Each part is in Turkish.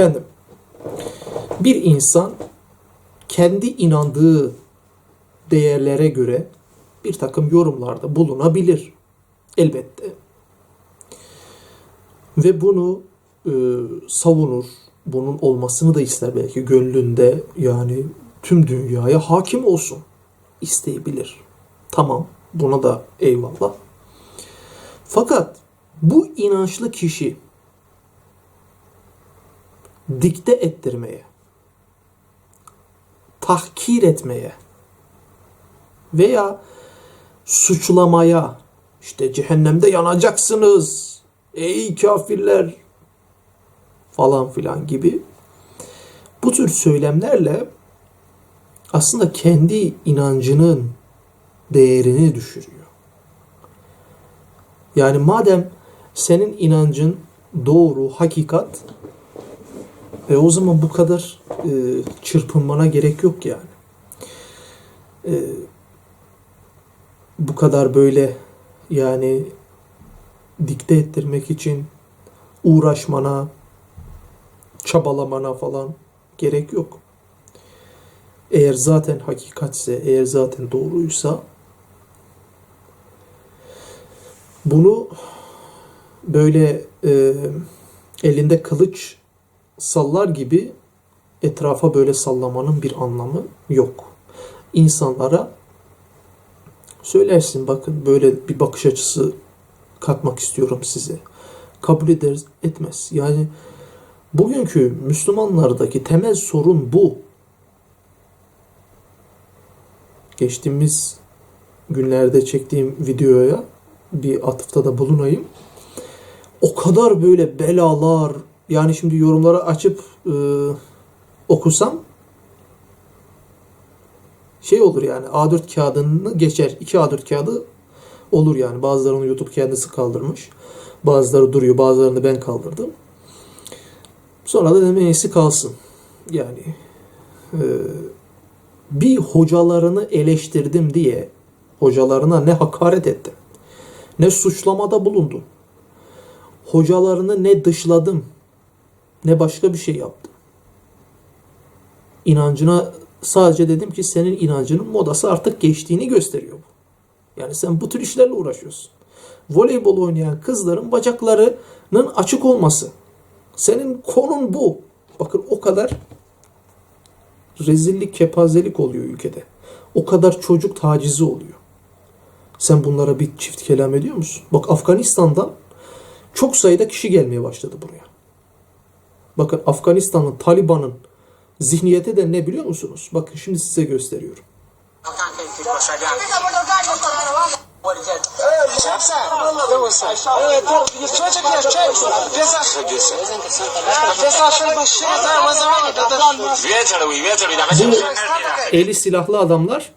Efendim, bir insan kendi inandığı değerlere göre bir takım yorumlarda bulunabilir. Elbette. Ve bunu e, savunur. Bunun olmasını da ister belki gönlünde yani tüm dünyaya hakim olsun isteyebilir. Tamam buna da eyvallah. Fakat bu inançlı kişi dikte ettirmeye, tahkir etmeye veya suçlamaya işte cehennemde yanacaksınız ey kafirler falan filan gibi bu tür söylemlerle aslında kendi inancının değerini düşürüyor. Yani madem senin inancın doğru, hakikat e o zaman bu kadar e, çırpınmana gerek yok yani. E, bu kadar böyle yani dikte ettirmek için uğraşmana, çabalamana falan gerek yok. Eğer zaten hakikatse, eğer zaten doğruysa bunu böyle e, elinde kılıç sallar gibi etrafa böyle sallamanın bir anlamı yok. İnsanlara söylersin bakın böyle bir bakış açısı katmak istiyorum size. Kabul eder etmez. Yani bugünkü Müslümanlardaki temel sorun bu. Geçtiğimiz günlerde çektiğim videoya bir atıfta da bulunayım. O kadar böyle belalar yani şimdi yorumları açıp e, okusam şey olur yani A4 kağıdını geçer. 2 A4 kağıdı olur yani. Bazılarını YouTube kendisi kaldırmış. Bazıları duruyor. Bazılarını ben kaldırdım. Sonra da dedim kalsın. Yani e, bir hocalarını eleştirdim diye hocalarına ne hakaret ettim. Ne suçlamada bulundum. Hocalarını ne dışladım. Ne başka bir şey yaptım. İnancına sadece dedim ki senin inancının modası artık geçtiğini gösteriyor bu. Yani sen bu tür işlerle uğraşıyorsun. Voleybol oynayan kızların bacaklarının açık olması. Senin konun bu. Bakın o kadar rezillik, kepazelik oluyor ülkede. O kadar çocuk tacizi oluyor. Sen bunlara bir çift kelam ediyor musun? Bak Afganistan'dan çok sayıda kişi gelmeye başladı buraya. Bakın Afganistan'ın, Taliban'ın zihniyeti de ne biliyor musunuz? Bakın şimdi size gösteriyorum. Bu eli silahlı adamlar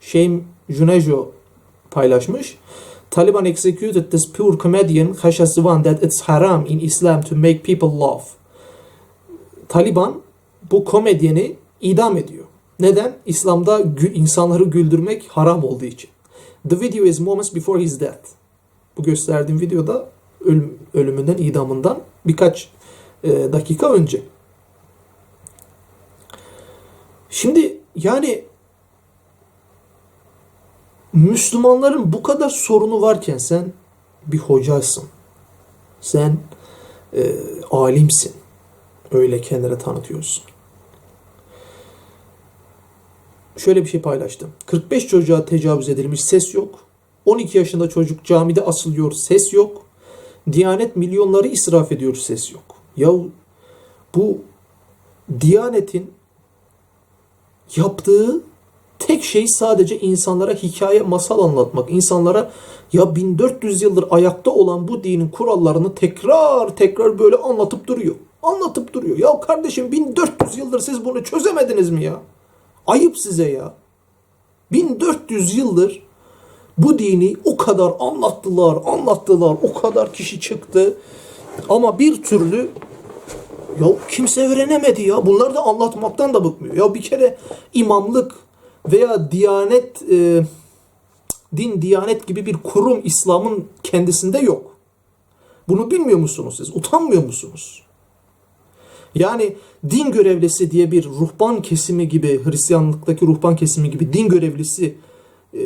Şeym Junejo paylaşmış. Taliban executed this poor comedian Khashoggi that it's haram in Islam to make people laugh. Taliban bu komedyeni idam ediyor. Neden? İslam'da gü- insanları güldürmek haram olduğu için. The video is moments before his death. Bu gösterdiğim videoda ölüm, ölümünden, idamından birkaç e, dakika önce. Şimdi yani Müslümanların bu kadar sorunu varken sen bir hocaysın. Sen e, alimsin. Öyle kendine tanıtıyorsun. Şöyle bir şey paylaştım. 45 çocuğa tecavüz edilmiş ses yok. 12 yaşında çocuk camide asılıyor ses yok. Diyanet milyonları israf ediyor ses yok. Ya bu Diyanet'in yaptığı tek şey sadece insanlara hikaye, masal anlatmak. İnsanlara ya 1400 yıldır ayakta olan bu dinin kurallarını tekrar tekrar böyle anlatıp duruyor. Anlatıp duruyor. Ya kardeşim 1400 yıldır siz bunu çözemediniz mi ya? Ayıp size ya. 1400 yıldır bu dini o kadar anlattılar, anlattılar. O kadar kişi çıktı. Ama bir türlü ya kimse öğrenemedi ya. Bunlar da anlatmaktan da bıkmıyor. Ya bir kere imamlık veya diyanet e, din diyanet gibi bir kurum İslam'ın kendisinde yok. Bunu bilmiyor musunuz siz? Utanmıyor musunuz? Yani din görevlisi diye bir ruhban kesimi gibi, Hristiyanlıktaki ruhban kesimi gibi din görevlisi e,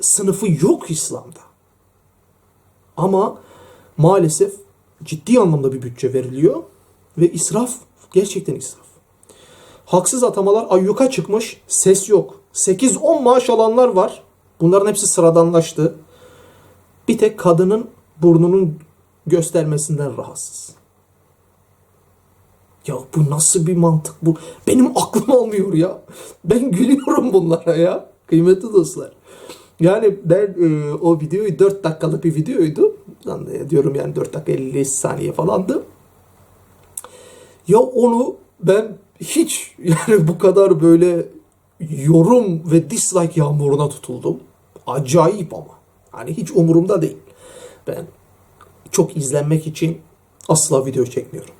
sınıfı yok İslam'da. Ama maalesef ciddi anlamda bir bütçe veriliyor ve israf gerçekten israf. Haksız atamalar ayyuka çıkmış, ses yok. 8-10 maaş alanlar var. Bunların hepsi sıradanlaştı. Bir tek kadının burnunun göstermesinden rahatsız. Ya bu nasıl bir mantık bu? Benim aklım almıyor ya. Ben gülüyorum bunlara ya. Kıymetli dostlar. Yani ben e, o videoyu 4 dakikalık bir videoydu. De diyorum yani 4 dakika 50 saniye falandı. Ya onu ben hiç yani bu kadar böyle yorum ve dislike yağmuruna tutuldum. Acayip ama. Hani hiç umurumda değil. Ben çok izlenmek için asla video çekmiyorum.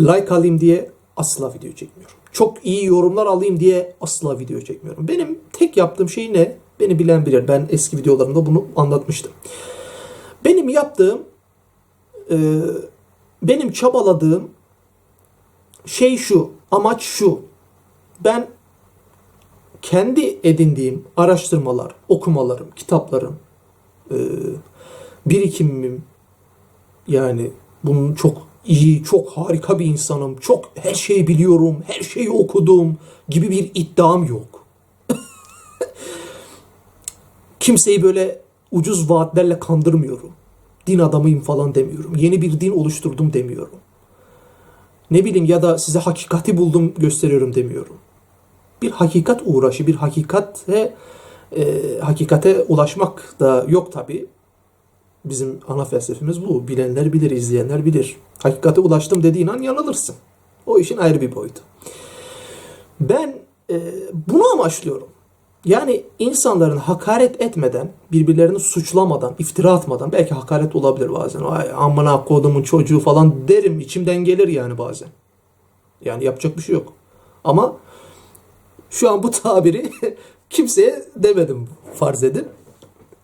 Like alayım diye asla video çekmiyorum. Çok iyi yorumlar alayım diye asla video çekmiyorum. Benim tek yaptığım şey ne? Beni bilen bilir. Ben eski videolarımda bunu anlatmıştım. Benim yaptığım, e, benim çabaladığım şey şu, amaç şu. Ben kendi edindiğim araştırmalar, okumalarım, kitaplarım, e, birikimim yani bunun çok iyi, çok harika bir insanım, çok her şeyi biliyorum, her şeyi okudum gibi bir iddiam yok. Kimseyi böyle ucuz vaatlerle kandırmıyorum. Din adamıyım falan demiyorum. Yeni bir din oluşturdum demiyorum. Ne bileyim ya da size hakikati buldum gösteriyorum demiyorum. Bir hakikat uğraşı, bir hakikate e, hakikate ulaşmak da yok tabi. Bizim ana felsefemiz bu. Bilenler bilir, izleyenler bilir. Hakikate ulaştım dediğin an yanılırsın. O işin ayrı bir boyutu. Ben e, bunu amaçlıyorum. Yani insanların hakaret etmeden, birbirlerini suçlamadan, iftira atmadan, belki hakaret olabilir bazen. Ay amına kodumun çocuğu falan derim. içimden gelir yani bazen. Yani yapacak bir şey yok. Ama şu an bu tabiri kimseye demedim farz edin.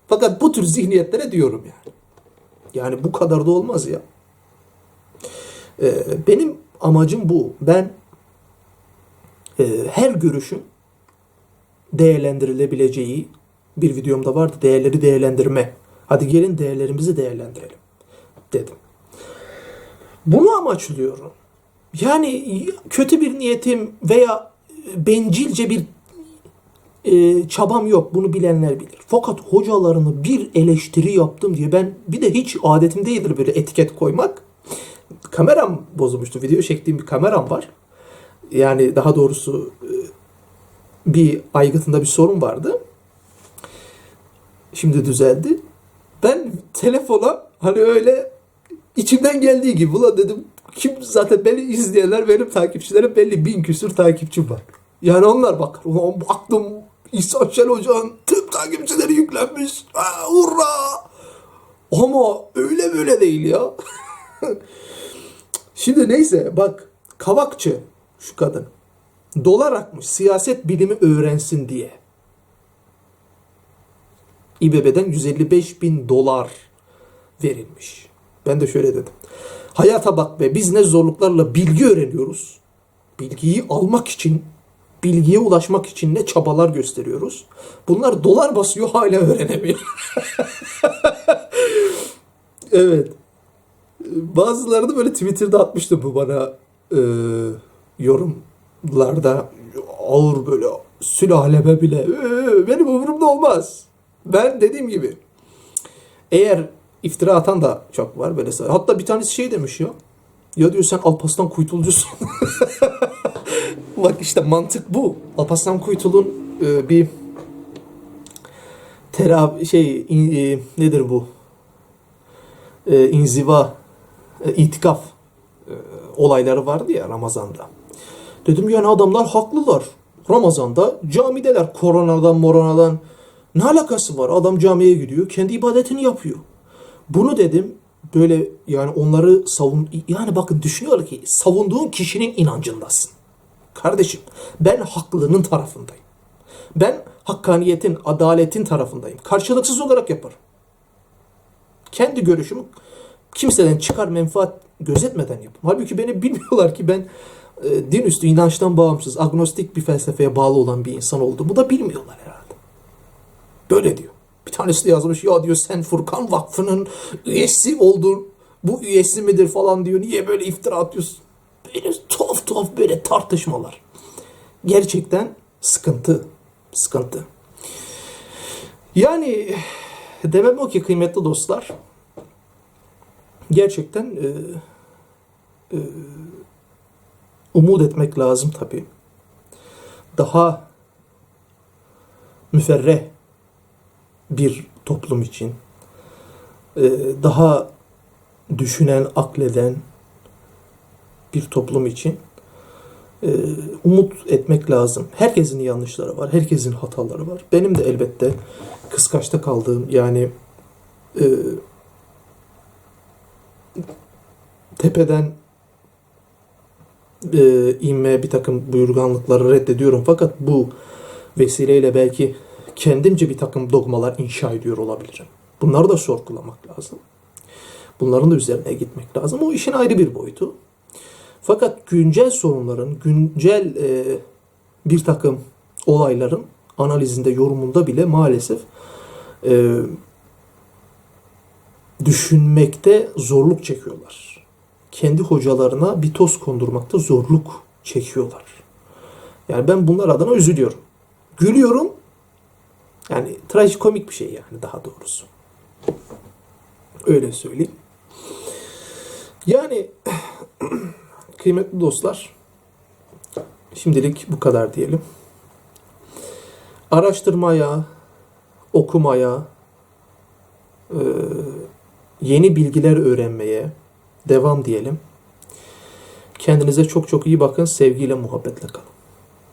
Fakat bu tür zihniyetlere diyorum yani. Yani bu kadar da olmaz ya. Ee, benim amacım bu. Ben e, her görüşün değerlendirilebileceği bir videomda vardı. Değerleri değerlendirme. Hadi gelin değerlerimizi değerlendirelim dedim. Bunu amaçlıyorum. Yani kötü bir niyetim veya bencilce bir e, çabam yok. Bunu bilenler bilir. Fakat hocalarını bir eleştiri yaptım diye ben bir de hiç adetim değildir böyle etiket koymak. Kameram bozulmuştu. Video çektiğim bir kameram var. Yani daha doğrusu e, bir aygıtında bir sorun vardı. Şimdi düzeldi. Ben telefona hani öyle içimden geldiği gibi ulan dedim kim zaten beni izleyenler benim takipçilerim belli bin küsür takipçim var. Yani onlar bakar. Ulan baktım İhsan Şen Hoca'nın tüm takipçileri yüklenmiş. Ha, hurra! Ama öyle böyle değil ya. Şimdi neyse bak Kavakçı şu kadın. Dolar akmış siyaset bilimi öğrensin diye. İBB'den 155 bin dolar verilmiş. Ben de şöyle dedim. Hayata bak be biz ne zorluklarla bilgi öğreniyoruz. Bilgiyi almak için, bilgiye ulaşmak için ne çabalar gösteriyoruz. Bunlar dolar basıyor hala öğrenemiyor. evet. Bazıları da böyle Twitter'da atmıştı bu bana e, yorumlarda ağır böyle sülaleme bile e, benim umurumda olmaz. Ben dediğim gibi eğer iftira atan da çok var böyle. Hatta bir tanesi şey demiş ya. Ya diyor sen Alparslan Kuytulcusun. Bak işte mantık bu. Alparslan Kuytul'un e, bir terav şey in, e, nedir bu? E, inziva, e, itikaf e, olayları vardı ya Ramazan'da. Dedim yani adamlar haklılar. Ramazan'da camideler koronadan moronadan ne alakası var? Adam camiye gidiyor, kendi ibadetini yapıyor. Bunu dedim böyle yani onları savun yani bakın düşünüyor ki savunduğun kişinin inancındasın. Kardeşim ben haklının tarafındayım. Ben hakkaniyetin, adaletin tarafındayım. Karşılıksız olarak yaparım. Kendi görüşümü kimseden çıkar menfaat gözetmeden yaparım. Halbuki beni bilmiyorlar ki ben e, din üstü inançtan bağımsız, agnostik bir felsefeye bağlı olan bir insan oldu. Bu da bilmiyorlar herhalde. Böyle diyor. Bir tanesi de yazmış ya diyor sen Furkan Vakfı'nın üyesi oldun. Bu üyesi midir falan diyor. Niye böyle iftira atıyorsun? Böyle tuhaf tuhaf böyle tartışmalar. Gerçekten sıkıntı. Sıkıntı. Yani demem o ki kıymetli dostlar gerçekten e, e, umut etmek lazım tabii. Daha müferreh bir toplum için e, daha düşünen, akleden bir toplum için e, umut etmek lazım. Herkesin yanlışları var, herkesin hataları var. Benim de elbette kıskaçta kaldığım yani e, tepeden e, inme bir takım buyurganlıkları reddediyorum fakat bu vesileyle belki kendimce bir takım dogmalar inşa ediyor olabilirim. Bunları da sorgulamak lazım. Bunların da üzerine gitmek lazım. O işin ayrı bir boyutu. Fakat güncel sorunların, güncel e, bir takım olayların analizinde, yorumunda bile maalesef e, düşünmekte zorluk çekiyorlar. Kendi hocalarına bir toz kondurmakta zorluk çekiyorlar. Yani ben bunlar adına üzülüyorum. Gülüyorum. Yani trajikomik bir şey yani daha doğrusu. Öyle söyleyeyim. Yani kıymetli dostlar şimdilik bu kadar diyelim. Araştırmaya, okumaya, yeni bilgiler öğrenmeye devam diyelim. Kendinize çok çok iyi bakın. Sevgiyle, muhabbetle kalın.